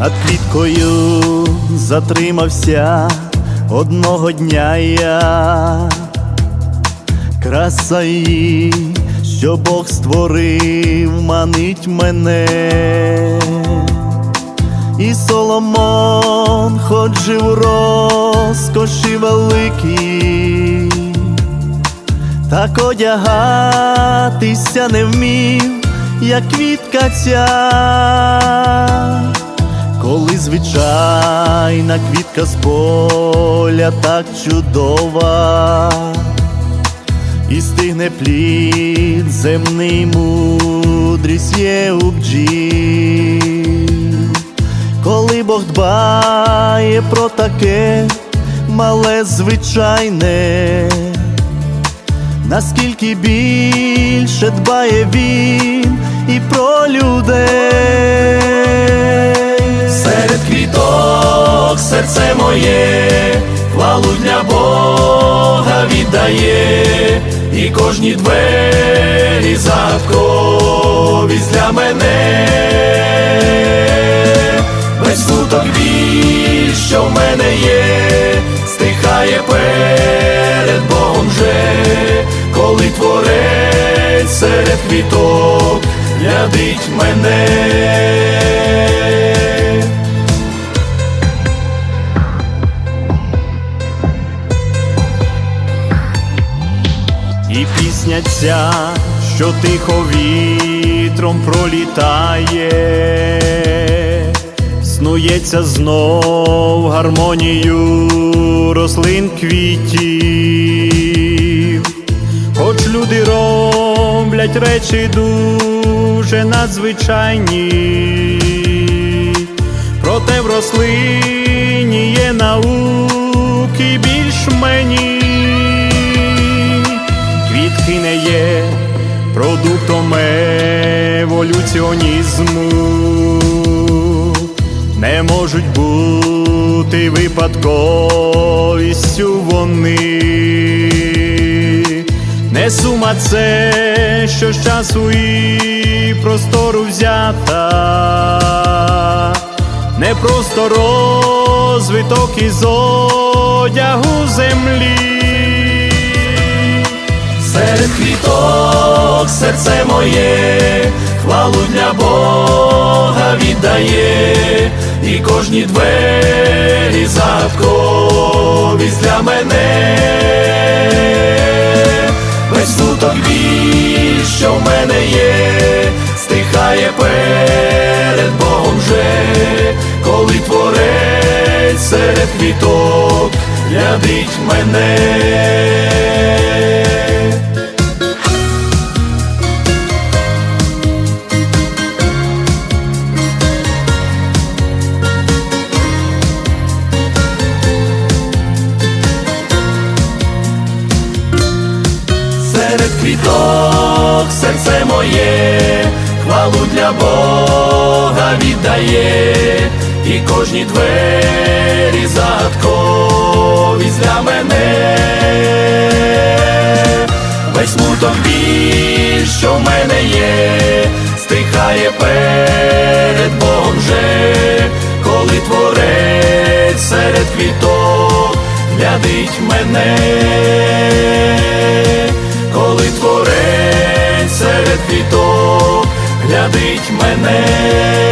над квіткою затримався одного дня я, краса її, що Бог створив, манить мене, і Соломон ходжив у розкоші великій, так одягатися не вмів, як квітка ця, коли звичайна квітка з поля так чудова, і стигне плід земний мудрість є у. Коли Бог дбає про таке мале звичайне, наскільки більше дбає він і про людей. Серце моє, хвалу для Бога віддає, і кожні двері загадковість для мене. Весь смуток біль, що в мене є, стихає перед Богом же, коли творець серед квіток глядить мене. І пісня ця, що тихо вітром пролітає, снується знов гармонію рослин квітів, хоч люди роблять речі дуже надзвичайні, проте в рослині є науки продуктом еволюціонізму, не можуть бути випадковістю вони, не сума це, що з часу і простору взята, не просто розвиток із одягу землі. Серед квіток серце моє, хвалу для Бога віддає, і кожні двері загадковість для мене. Весь смуток біль, що в мене є, стихає перед Богом же, коли творець серед квіток глядить мене. Квіток серце моє, хвалу для Бога віддає, і кожні двері загадковість для мене. Весь смуток біль, що в мене є, стихає перед Богом же, коли творець серед квіток глядить мене глядить мене.